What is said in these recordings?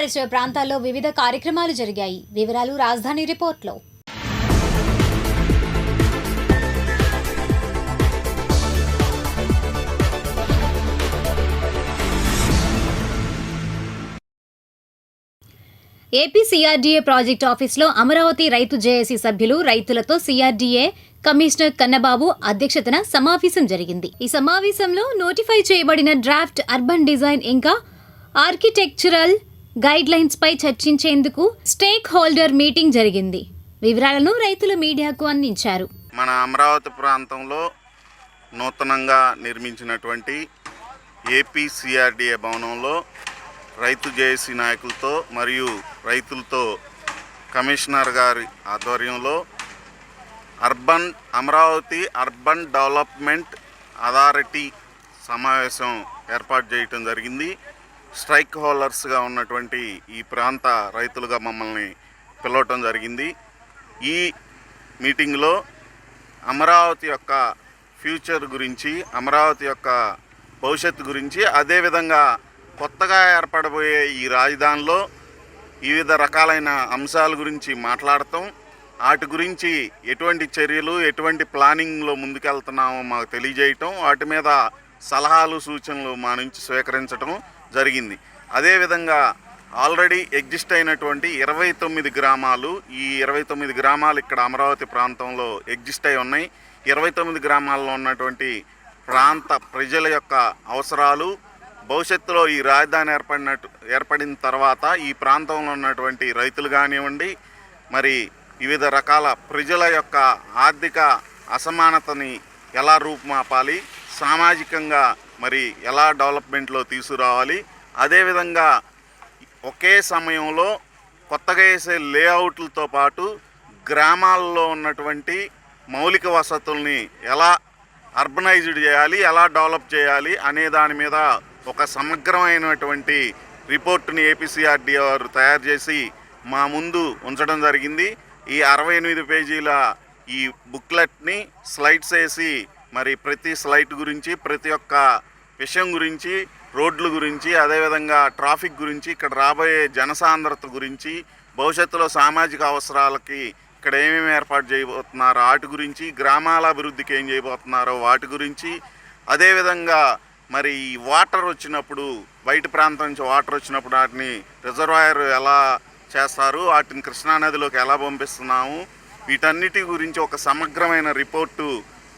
పరిసర ప్రాంతాల్లో వివిధ కార్యక్రమాలు జరిగాయి. వివరాలు రాజధాని రిపోర్ట్లో. ఏపీ సిఆర్డీఏ ప్రాజెక్ట్ ఆఫీసులో అమరావతి రైతు జేఏసీ సభ్యులు రైతులతో సిఆర్డీఏ కమిషనర్ కన్నబాబు అధ్యక్షతన సమావేశం జరిగింది. ఈ సమావేశంలో నోటిఫై చేయబడిన డ్రాఫ్ట్ అర్బన్ డిజైన్ ఇంకా ఆర్కిటెక్చరల్ గైడ్ లైన్స్ పై చర్చించేందుకు స్టేక్ హోల్డర్ మీటింగ్ జరిగింది. వివరాలను రైతులు మీడియాకు అందించారు. మన అమరావతి ప్రాంతంలో నూతనంగా నిర్మించినటువంటి ఏపీసీఆర్డీఏ భవనంలో రైతు జేఏసీ నాయకులతో మరియు రైతులతో కమిషనర్ గారి ఆధ్వర్యంలో urban Amaravati urban development authority సమావేశం ఏర్పాటు చేయటం జరిగింది. స్ట్రైక్ హోల్డర్స్గా ఉన్నటువంటి ఈ ప్రాంత రైతులుగా మమ్మల్ని పిలవటం జరిగింది. ఈ మీటింగ్లో అమరావతి యొక్క ఫ్యూచర్ గురించి అమరావతి యొక్క భవిష్యత్తు గురించి అదేవిధంగా కొత్తగా ఏర్పడబోయే ఈ రాజధానిలో వివిధ రకాలైన అంశాల గురించి మాట్లాడటం వాటి గురించి ఎటువంటి చర్యలు ఎటువంటి ప్లానింగ్లో ముందుకెళ్తున్నామో మాకు తెలియజేయటం వాటి మీద సలహాలు సూచనలు మా నుంచి స్వీకరించటం జరిగింది. అదేవిధంగా ఆల్రెడీ ఎగ్జిస్ట్ అయినటువంటి ఇరవై తొమ్మిది గ్రామాలు ఈ ఇరవై తొమ్మిది గ్రామాలు ఇక్కడ అమరావతి ప్రాంతంలో ఎగ్జిస్ట్ అయి ఉన్నాయి. ఇరవై తొమ్మిది గ్రామాల్లో ఉన్నటువంటి ప్రాంత ప్రజల యొక్క అవసరాలు భవిష్యత్తులో ఈ రాజధాని ఏర్పడినట్టు ఏర్పడిన తర్వాత ఈ ప్రాంతంలో ఉన్నటువంటి రైతులు కానివ్వండి మరి వివిధ రకాల ప్రజల యొక్క ఆర్థిక అసమానతని ఎలా రూపుమాపాలి సామాజికంగా మరి ఎలా డెవలప్మెంట్లో తీసుకురావాలి? అదేవిధంగా ఒకే సమయంలో కొత్తగా వేసే లేఅవుట్లతో పాటు గ్రామాల్లో ఉన్నటువంటి మౌలిక వసతుల్ని ఎలా అర్బనైజ్డ్ చేయాలి ఎలా డెవలప్ చేయాలి అనే దాని మీద ఒక సమగ్రమైనటువంటి రిపోర్ట్ని ఏపీసీఆర్డీ వారు తయారు చేసి మా ముందు ఉంచడం జరిగింది. ఈ అరవై ఎనిమిది పేజీల ఈ బుక్లెట్ని స్లైడ్స్ వేసి మరి ప్రతి స్లైట్ గురించి ప్రతి ఒక్క విషయం గురించి రోడ్ల గురించి అదేవిధంగా ట్రాఫిక్ గురించి ఇక్కడ రాబోయే జనసాంద్రత గురించి భవిష్యత్తులో సామాజిక అవసరాలకి ఇక్కడ ఏమేమి ఏర్పాటు చేయబోతున్నారో వాటి గురించి గ్రామాల అభివృద్ధికి ఏం చేయబోతున్నారో వాటి గురించి అదేవిధంగా మరి ఈ వాటర్ వచ్చినప్పుడు బయట ప్రాంతం నుంచి వాటర్ వచ్చినప్పుడు వాటిని రిజర్వాయర్ ఎలా చేస్తారు వాటిని కృష్ణానదిలోకి ఎలా పంపిస్తున్నాము వీటన్నిటి గురించి ఒక సమగ్రమైన రిపోర్టు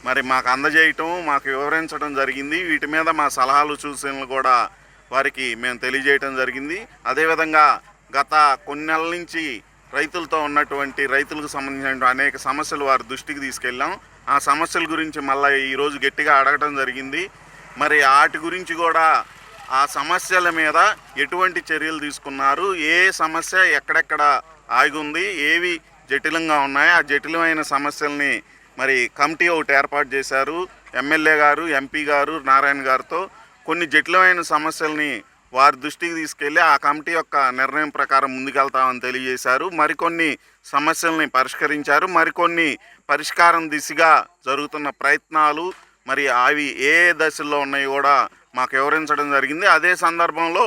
మరి మాకు అందజేయటం మాకు వివరించడం జరిగింది. వీటి మీద మా సలహాలు సూచనలు కూడా వారికి మేము తెలియజేయటం జరిగింది. అదేవిధంగా గత కొన్ని నెలల నుంచి రైతులతో ఉన్నటువంటి రైతులకు సంబంధించిన అనేక సమస్యలు వారి దృష్టికి తీసుకెళ్ళాం. ఆ సమస్యల గురించి మళ్ళీ ఈరోజు గట్టిగా అడగటం జరిగింది. మరి వాటి గురించి కూడా ఆ సమస్యల మీద ఎటువంటి చర్యలు తీసుకున్నారు? ఏ సమస్య ఎక్కడెక్కడ ఆగి ఉంది? ఏవి జటిలంగా ఉన్నాయి? ఆ జటిలమైన సమస్యల్ని మరి కమిటీ ఒకటి ఏర్పాటు చేశారు. ఎమ్మెల్యే గారు ఎంపీ గారు నారాయణ గారితో కొన్ని జటిలమైన సమస్యల్ని వారి దృష్టికి తీసుకెళ్ళి ఆ కమిటీ యొక్క నిర్ణయం ప్రకారం ముందుకెళ్తామని తెలియజేశారు. మరికొన్ని సమస్యల్ని పరిష్కరించారు. మరికొన్ని పరిష్కారం దిశగా జరుగుతున్న ప్రయత్నాలు మరి అవి ఏ దశల్లో ఉన్నాయో కూడా మాకు వివరించడం జరిగింది. అదే సందర్భంలో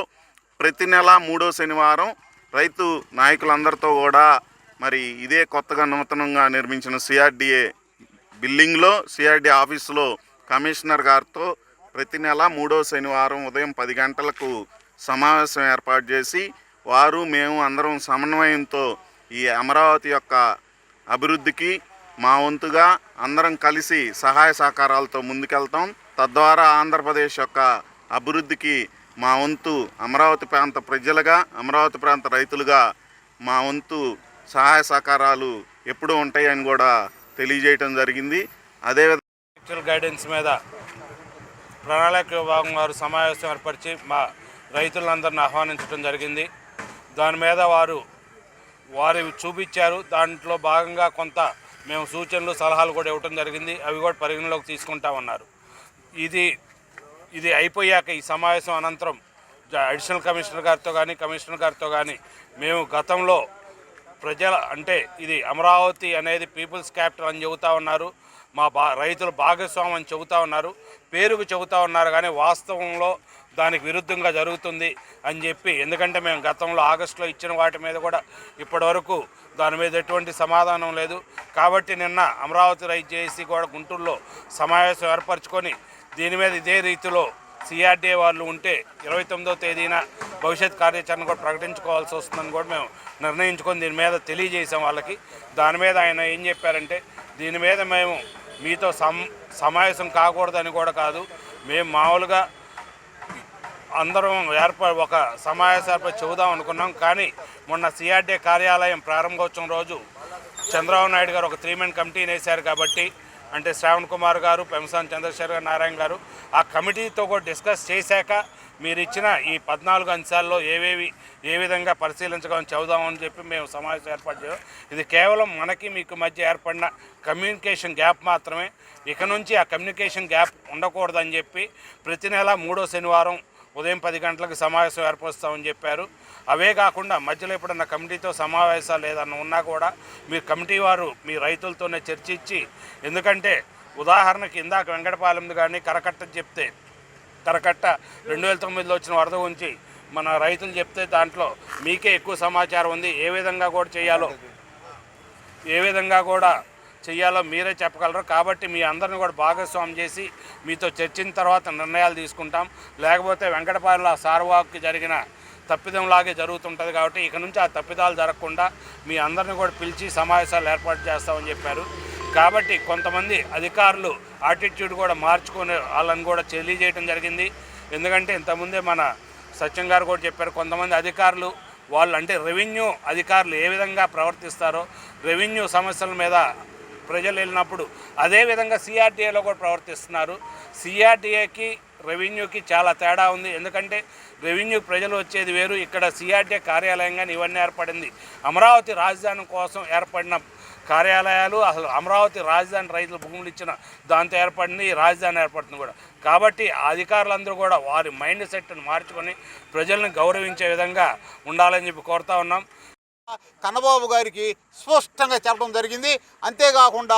ప్రతి నెల మూడో శనివారం రైతు నాయకులందరితో కూడా మరి ఇదే కొత్తగా నూతనంగా నిర్మించిన సిఆర్డిఏ బిల్లింగ్లో సిఆర్డి ఆఫీసులో కమిషనర్ గారితో ప్రతి నెల మూడో శనివారం ఉదయం పది గంటలకు సమావేశం ఏర్పాటు చేసి వారు మేము అందరం సమన్వయంతో ఈ అమరావతి యొక్క అభివృద్ధికి మా వంతుగా అందరం కలిసి సహాయ సహకారాలతో ముందుకెళ్తాం. తద్వారా ఆంధ్రప్రదేశ్ యొక్క అభివృద్ధికి మా వంతు అమరావతి ప్రాంత ప్రజలుగా అమరావతి ప్రాంత రైతులుగా మా వంతు సహాయ సహకారాలు ఎప్పుడూ ఉంటాయని కూడా తెలియజేయటం జరిగింది. అదేవిధంగా గైడెన్స్ మీద ప్రణాళిక విభాగం వారు సమావేశం ఏర్పరిచి మా రైతులందరిని ఆహ్వానించడం జరిగింది. దాని మీద వారు వారు చూపించారు. దాంట్లో భాగంగా కొంత మేము సూచనలు సలహాలు కూడా ఇవ్వటం జరిగింది. అవి కూడా పరిగణలోకి తీసుకుంటామన్నారు. ఇది ఇది అయిపోయాక ఈ సమావేశం అనంతరం అడిషనల్ కమిషనర్ గారితో కానీ కమిషనర్ గారితో కానీ మేము గతంలో ప్రజల అంటే ఇది అమరావతి అనేది పీపుల్స్ క్యాపిటల్ అని చెబుతా ఉన్నారు. మా బా రైతులు భాగస్వామి అని చెబుతా ఉన్నారు. పేరుకు చెబుతా ఉన్నారు కానీ వాస్తవంలో దానికి విరుద్ధంగా జరుగుతుంది అని చెప్పి ఎందుకంటే మేము గతంలో ఆగస్టులో ఇచ్చిన వాటి మీద కూడా ఇప్పటివరకు దాని మీద ఎటువంటి సమాధానం లేదు. కాబట్టి నిన్న అమరావతి రైతు చేసి కూడా గుంటూరులో సమావేశం ఏర్పరచుకొని దీని మీద ఇదే రీతిలో సిఆర్డీఏ వాళ్ళు ఉంటే ఇరవై తొమ్మిదో తేదీన భవిష్యత్ కార్యాచరణ కూడా ప్రకటించుకోవాల్సి వస్తుందని కూడా మేము నిర్ణయించుకొని దీని మీద తెలియజేసాం వాళ్ళకి. దాని మీద ఆయన ఏం చెప్పారంటే దీని మీద మేము మీతో సమ్ సమావేశం కాకూడదని కూడా కాదు మేము మామూలుగా అందరం ఏర్ప ఒక సమావేశం ఏర్పడి చెబుదాం అనుకున్నాం. కానీ మొన్న సిఆర్డీ కార్యాలయం ప్రారంభోత్సవం రోజు చంద్రబాబు నాయుడు గారు ఒక త్రీ మెన్ కమిటీని వేశారు కాబట్టి అంటే శ్రావణ్ కుమార్ గారు పెంసాన్ చంద్రశేఖర్ నారాయణ గారు ఆ కమిటీతో కూడా డిస్కస్ చేశాక మీరు ఇచ్చిన ఈ పద్నాలుగు అంశాల్లో ఏవేవి ఏ విధంగా పరిశీలించగలని చదుదామని చెప్పి మేము సమావేశం ఏర్పాటు చేయడం ఇది కేవలం మనకి మీకు మధ్య ఏర్పడిన కమ్యూనికేషన్ గ్యాప్ మాత్రమే. ఇక నుంచి ఆ కమ్యూనికేషన్ గ్యాప్ ఉండకూడదని చెప్పి ప్రతి నెల మూడో శనివారం ఉదయం పది గంటలకు సమావేశం ఏర్పరుస్తామని చెప్పారు. అవే కాకుండా మధ్యలో ఎప్పుడన్నా కమిటీతో సమావేశాలు ఏదన్నా ఉన్నా కూడా మీరు కమిటీ వారు మీ రైతులతోనే చర్చించి ఎందుకంటే ఉదాహరణకి ఇందాక వెంకటపాలెంది కానీ కరకట్ట చెప్తే కరకట్ట రెండు వేల తొమ్మిదిలో వచ్చిన వరద ఉంచి మన రైతులు చెప్తే దాంట్లో మీకే ఎక్కువ సమాచారం ఉంది. ఏ విధంగా కూడా చేయాలో ఏ విధంగా కూడా చేయాలో మీరే చెప్పగలరు. కాబట్టి మీ అందరిని కూడా భాగస్వామ్యం చేసి మీతో చర్చిన తర్వాత నిర్ణయాలు తీసుకుంటాం. లేకపోతే వెంకటపాల ఆ సార్వాకి జరిగిన తప్పిదంలాగే జరుగుతుంటుంది కాబట్టి ఇక నుంచి ఆ తప్పిదాలు జరగకుండా మీ అందరిని కూడా పిలిచి సమావేశాలు ఏర్పాటు చేస్తామని చెప్పారు. కాబట్టి కొంతమంది అధికారులు ఆటిట్యూడ్ కూడా మార్చుకునే వాళ్ళని కూడా తెలియజేయడం జరిగింది. ఎందుకంటే ఇంతకుముందే మన సత్యం గారు కూడా చెప్పారు కొంతమంది అధికారులు వాళ్ళు అంటే రెవెన్యూ అధికారులు ఏ విధంగా ప్రవర్తిస్తారో రెవెన్యూ సమస్యల మీద ప్రజలు వెళ్ళినప్పుడు అదేవిధంగా సిఆర్టీఏలో కూడా ప్రవర్తిస్తున్నారు. సిఆర్టీఏకి రెవెన్యూకి చాలా తేడా ఉంది. ఎందుకంటే రెవెన్యూ ప్రజలు వచ్చేది వేరు. ఇక్కడ సిఆర్టీఏ కార్యాలయంగా ఇవన్నీ ఏర్పడింది. అమరావతి రాజధాని కోసం ఏర్పడిన కార్యాలయాలు అసలు అమరావతి రాజధాని రైతులు భూములు ఇచ్చిన దాంతో ఏర్పడింది ఈ రాజధాని ఏర్పడుతుంది కూడా. కాబట్టి అధికారులందరూ కూడా వారి మైండ్ సెట్ను మార్చుకొని ప్రజల్ని గౌరవించే విధంగా ఉండాలని చెప్పి కోరుతా ఉన్నాం. కన్నబాబు గారికి స్పష్టంగా చెప్పడం జరిగింది. అంతేకాకుండా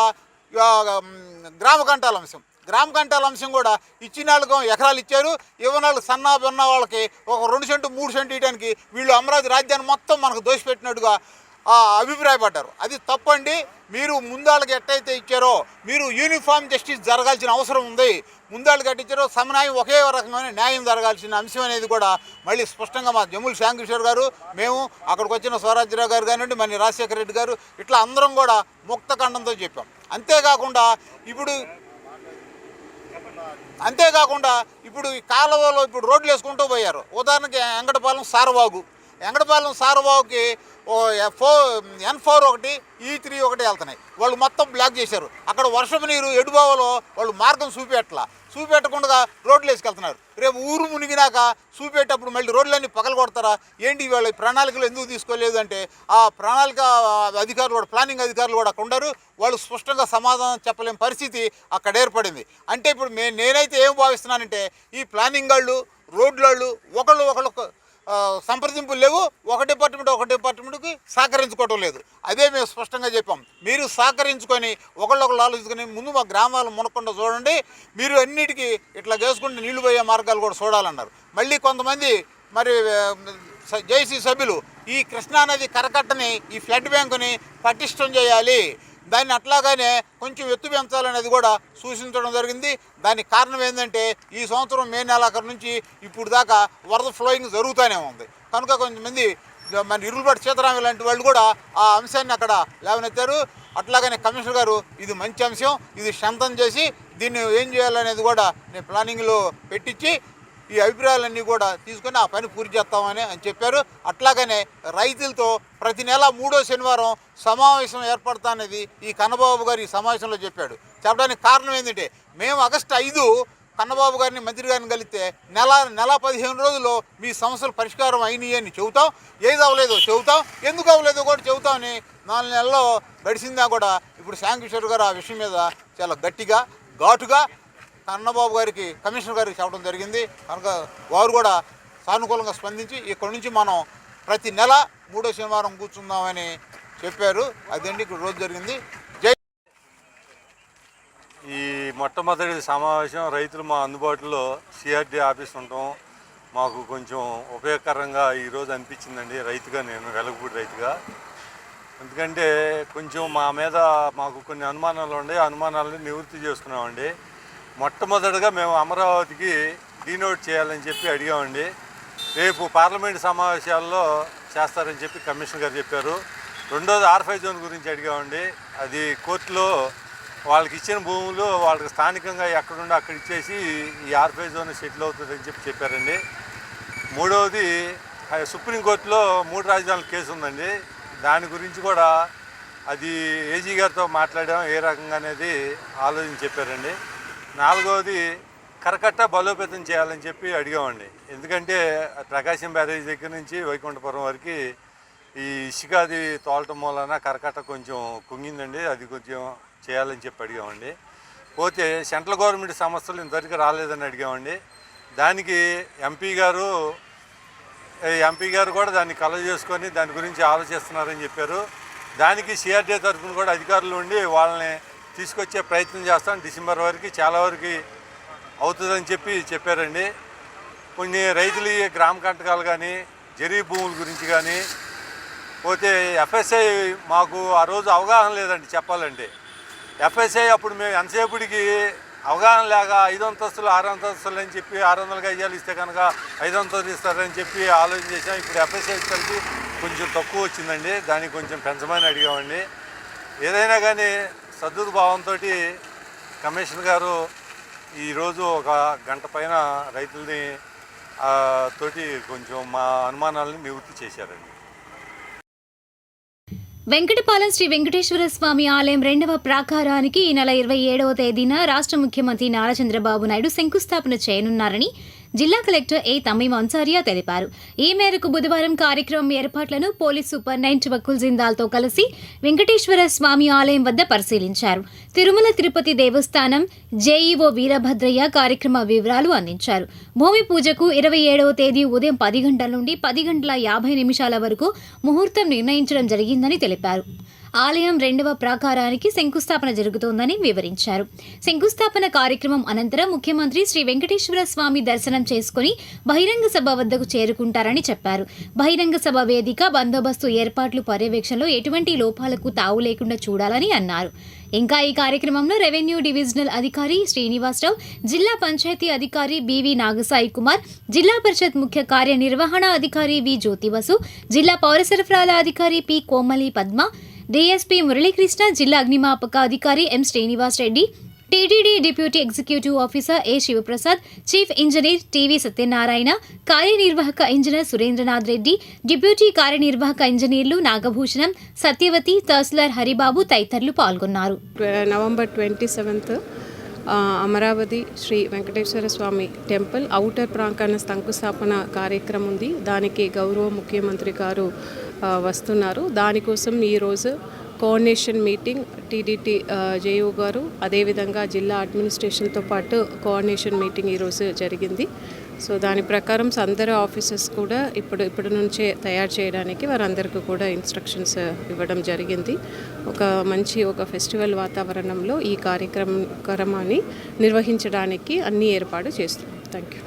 గ్రామ కంటాల అంశం. గ్రామ కంటాల అంశం కూడా ఇచ్చినాళ్ళకం ఎకరాలు ఇచ్చారు. ఇవ్వనాళ్ళు సన్నా ఉన్న వాళ్ళకి ఒక రెండు సెంటు మూడు సెంటు ఇవ్వడానికి వీళ్ళు అమరావతి రాజ్యాన్ని మొత్తం మనకు దోషిపెట్టినట్టుగా అభిప్రాయపడ్డారు. అది తప్పండి. మీరు ముందాళ్ళకి ఎట్టయితే ఇచ్చారో మీరు యూనిఫామ్ జస్టిస్ జరగాల్సిన అవసరం ఉంది. ముందాళ్ళకి ఎట్టిచ్చారో సమన్యాయం ఒకే రకమైన న్యాయం జరగాల్సిన అంశం అనేది కూడా మళ్ళీ స్పష్టంగా మా జమ్ముల శాంకిషోర్ గారు మేము అక్కడికి వచ్చిన స్వరాజ్యరావు గారు కానివ్వండి మన రాజశేఖర రెడ్డి గారు ఇట్లా అందరం కూడా ముక్త ఖండంతో చెప్పాం. అంతేకాకుండా ఇప్పుడు అంతేకాకుండా ఇప్పుడు ఈ కాలువలో ఇప్పుడు రోడ్లు వేసుకుంటూ పోయారు. ఉదాహరణకి వెంకటపాలెం సారవాగు. ఎంగడపాలెం సారబాబుకి ఓ ఫోర్ ఎన్ ఫోర్ ఒకటి ఈ త్రీ ఒకటి వెళ్తున్నాయి. వాళ్ళు మొత్తం బ్లాక్ చేశారు. అక్కడ వర్షం నీరు ఎడుబావలో వాళ్ళు మార్గం చూపెట్టలా. చూపెట్టకుండా రోడ్లు వేసుకెళ్తున్నారు. రేపు ఊరు మునిగినాక చూపెట్టేటప్పుడు మళ్ళీ రోడ్లన్నీ పగలు కొడతారా ఏంటి వాళ్ళ ప్రణాళికలు ఎందుకు తీసుకోలేదు అంటే ఆ ప్రణాళిక అధికారులు కూడా ప్లానింగ్ అధికారులు కూడా అక్కడ ఉండరు. వాళ్ళు స్పష్టంగా సమాధానం చెప్పలేని పరిస్థితి అక్కడ ఏర్పడింది. అంటే ఇప్పుడు మే నేనైతే ఏం భావిస్తున్నానంటే ఈ ప్లానింగ్ వాళ్ళు రోడ్ల వాళ్ళు ఒకళ్ళు ఒకళ్ళు సంప్రదింపులు లేవు. ఒక డిపార్ట్మెంట్ ఒక డిపార్ట్మెంట్కి సహకరించుకోవటం లేదు. అదే మేము స్పష్టంగా చెప్పాం. మీరు సహకరించుకొని ఒకళ్ళొకళ్ళు ఆలోచించుకొని ముందు మా గ్రామాలు మునకుండా చూడండి. మీరు అన్నిటికీ ఇట్లా చేసుకుంటే నీళ్ళు పోయే మార్గాలు కూడా చూడాలన్నారు. మళ్ళీ కొంతమంది మరి జేసీ సభ్యులు ఈ కృష్ణానది కరకట్టని ఈ ఫ్లడ్ బ్యాంకుని పటిష్టం చేయాలి. దాన్ని అట్లాగానే కొంచెం ఎత్తు పెంచాలనేది కూడా సూచించడం జరిగింది. దానికి కారణం ఏంటంటే ఈ సంవత్సరం మే నెలాఖరు నుంచి ఇప్పుడు దాకా వరద ఫ్లోయింగ్ జరుగుతూనే ఉంది. కనుక కొంతమంది మన ఇరువులపాటి సీతారామ లాంటి వాళ్ళు కూడా ఆ అంశాన్ని అక్కడ లేవనెత్తారు. అట్లాగనే కమిషనర్ గారు ఇది మంచి అంశం. ఇది శాంతం చేసి దీన్ని ఏం చేయాలనేది కూడా నేను ప్లానింగ్లో పెట్టించి ఈ అభిప్రాయాలన్నీ కూడా తీసుకొని ఆ పని పూర్తి చేస్తామని అని చెప్పారు. అట్లాగనే రైతులతో ప్రతి నెల మూడో శనివారం సమావేశం ఏర్పడతానేది ఈ కన్నబాబు గారు ఈ సమావేశంలో చెప్పాడు. చెప్పడానికి కారణం ఏంటంటే మేము ఆగస్టు ఐదు కన్నబాబు గారిని మంత్రి గారిని కలిస్తే నెల నెల పదిహేను రోజుల్లో మీ సమస్యలు పరిష్కారం అయినాయి అని చెబుతాం. ఏది అవ్వలేదో చెబుతాం. ఎందుకు అవ్వలేదో కూడా చెబుతామని నాలుగు నెలల్లో గడిచిందా కూడా ఇప్పుడు శాంకిషోర్ గారు ఆ విషయం మీద చాలా గట్టిగా ఘాటుగా కన్నబాబు గారికి కమిషనర్ గారికి చెప్పడం జరిగింది. కనుక వారు కూడా సానుకూలంగా స్పందించి ఇక్కడ నుంచి మనం ప్రతి నెల మూడో శనివారం కూర్చుందామని చెప్పారు. అదండి ఇక్కడ రోజు జరిగింది. జై ఈ మొట్టమొదటి సమావేశం రైతులు మా అందుబాటులో సిఆర్డీ ఆఫీస్ ఉండటం మాకు కొంచెం ఉపయోగకరంగా ఈరోజు అనిపించిందండి రైతుగా నేను వెలగపూడి రైతుగా. ఎందుకంటే కొంచెం మా మీద మాకు కొన్ని అనుమానాలు ఉండే అనుమానాలను నివృత్తి చేసుకున్నామండి. మొట్టమొదటిగా మేము అమరావతికి డీనోట్ చేయాలని చెప్పి అడిగామండి. రేపు పార్లమెంట్ సమావేశాల్లో చేస్తారని చెప్పి కమిషనర్ గారు చెప్పారు. రెండోది ఆర్ఫై జోన్ గురించి అడిగామండి. అది కోర్టులో వాళ్ళకి ఇచ్చిన భూములు వాళ్ళకి స్థానికంగా ఎక్కడుండో అక్కడ ఇచ్చేసి ఈ ఆర్ఫై జోన్ సెటిల్ అవుతుందని చెప్పి చెప్పారండి. మూడవది సుప్రీంకోర్టులో మూడు రాజధానుల కేసు ఉందండి. దాని గురించి కూడా అది ఏజీ గారితో మాట్లాడాం. ఏ రకంగా అనేది ఆలోచన చెప్పారండి. నాలుగవది కరకట్ట బలోపేతం చేయాలని చెప్పి అడిగామండి. ఎందుకంటే ప్రకాశం బ్యారేజ్ దగ్గర నుంచి వైకుంఠపురం వరకు ఈ ఇసుకాది తోలటం మూలన కరకట్ట కొంచెం కుంగిందండి. అది కొంచెం చేయాలని చెప్పి అడిగామండి. పోతే సెంట్రల్ గవర్నమెంట్ సంస్థలు ఇంతవరకు రాలేదని అడిగామండి. దానికి ఎంపీ గారు ఎంపీ గారు కూడా దాన్ని కలవ చేసుకొని దాని గురించి ఆలోచిస్తున్నారని చెప్పారు. దానికి సిఆర్డీ తరఫున కూడా అధికారులు ఉండి వాళ్ళని తీసుకొచ్చే ప్రయత్నం చేస్తాం. డిసెంబర్ వరకు చాలా వరకు అవుతుందని చెప్పి చెప్పారండి. కొన్ని రైతులు గ్రామ కంటకాలు కానీ జరీ భూముల గురించి కానీ పోతే ఎఫ్ఎస్ఐ మాకు ఆ రోజు అవగాహన లేదండి చెప్పాలంటే ఎఫ్ఎస్ఐ అప్పుడు మేము ఎంతసేపుడికి అవగాహన లేక ఐదు అంతస్తులు ఆరు అంతస్తులు అని చెప్పి ఆరు వందలుగా గజాలు ఇస్తే కనుక ఐదు అంతస్తులు ఇస్తారని చెప్పి ఆలోచన చేసాం ఇప్పుడు ఎఫ్ఎస్ఐ కలిపి కొంచెం తక్కువ వచ్చిందండి. దానికి కొంచెం పెంచమని అడిగామండి. ఏదైనా కానీ సద్దుర్భావంతో కమిషనర్ గారు ఈరోజు ఒక గంట పైన రైతుల్ని తోటి కొంచెం మా అనుమానాలను నివృత్తి చేశారండి. వెంకటపాలెం శ్రీ వెంకటేశ్వర స్వామి ఆలయం రెండవ ప్రాకారానికి ఈ నెల ఇరవై ఏడవ తేదీన రాష్ట్ర ముఖ్యమంత్రి నారా చంద్రబాబు నాయుడు శంకుస్థాపన చేయనున్నారని జిల్లా కలెక్టర్ ఏ తమీం అన్సారియా తెలిపారు. ఈ మేరకు బుధవారం కార్యక్రమం ఏర్పాట్లను పోలీస్ సూపరింటెండెంట్ వకుల్ జిందాల్తో కలిసి వెంకటేశ్వర స్వామి ఆలయం వద్ద పరిశీలించారు. తిరుమల తిరుపతి దేవస్థానం జేఈఓ వీరభద్రయ్య కార్యక్రమ వివరాలు అందించారు. భూమి పూజకు ఇరవై ఏడవ తేదీ ఉదయం పది గంటల నుండి పది గంటల యాభై నిమిషాల వరకు ముహూర్తం నిర్ణయించడం జరిగిందని తెలిపారు. ఆలయం రెండవ ప్రాకారానికి శంకుస్థాపన జరుగుతోందని వివరించారు. శంకుస్థాపన కార్యక్రమం అనంతరం ముఖ్యమంత్రి శ్రీ వెంకటేశ్వర స్వామి దర్శనం చేసుకుని బహిరంగ సభ వద్దకు చేరుకుంటారని చెప్పారు. బహిరంగ సభ వేదిక బందోబస్తు ఏర్పాట్లు పర్యవేక్షణలో ఎటువంటి లోపాలకు తావు లేకుండా చూడాలని అన్నారు. ఇంకా ఈ కార్యక్రమంలో రెవెన్యూ డివిజనల్ అధికారి శ్రీనివాసరావు జిల్లా పంచాయతీ అధికారి బివి నాగసాయి కుమార్ జిల్లా పరిషత్ ముఖ్య కార్యనిర్వహణ అధికారి వి జ్యోతివసు జిల్లా పౌర సరఫరాల అధికారి పి కోమలి పద్మ డీఎస్పీ మురళీకృష్ణ జిల్లా అగ్నిమాపక అధికారి M Srinivas Reddy TTD deputy executive officer A Sivaprasad chief engineer TV Satyanarayana కార్యనిర్వాహక ఇంజనీర్ సురేంద్రనాథ్ రెడ్డి డిప్యూటీ కార్యనిర్వాహక ఇంజనీర్లు నాగభూషణం సత్యవతి తహసీల్దార్ హరిబాబు తదితరులు పాల్గొన్నారు. November twenty seventh Amaravati Sri Venkateswara Swamy temple outer ప్రాంకాన శంకుస్థాపన కార్యక్రమం ఉంది. దానికి గౌరవ ముఖ్యమంత్రి గారు వస్తున్నారు. దానికోసం ఈరోజు కోఆర్డినేషన్ మీటింగ్ టీడీటీ జేయూ గారు అదేవిధంగా జిల్లా అడ్మినిస్ట్రేషన్తో పాటు కోఆర్డినేషన్ మీటింగ్ ఈరోజు జరిగింది. సో దాని ప్రకారం అందరు ఆఫీసెస్ కూడా ఇప్పుడు ఇప్పటి నుంచే తయారు చేయడానికి వారందరికీ కూడా ఇన్స్ట్రక్షన్స్ ఇవ్వడం జరిగింది. ఒక మంచి ఒక ఫెస్టివల్ వాతావరణంలో ఈ కార్యక్రమం క్రమాన్ని నిర్వహించడానికి అన్ని ఏర్పాటు చేస్తున్నాం. Thank you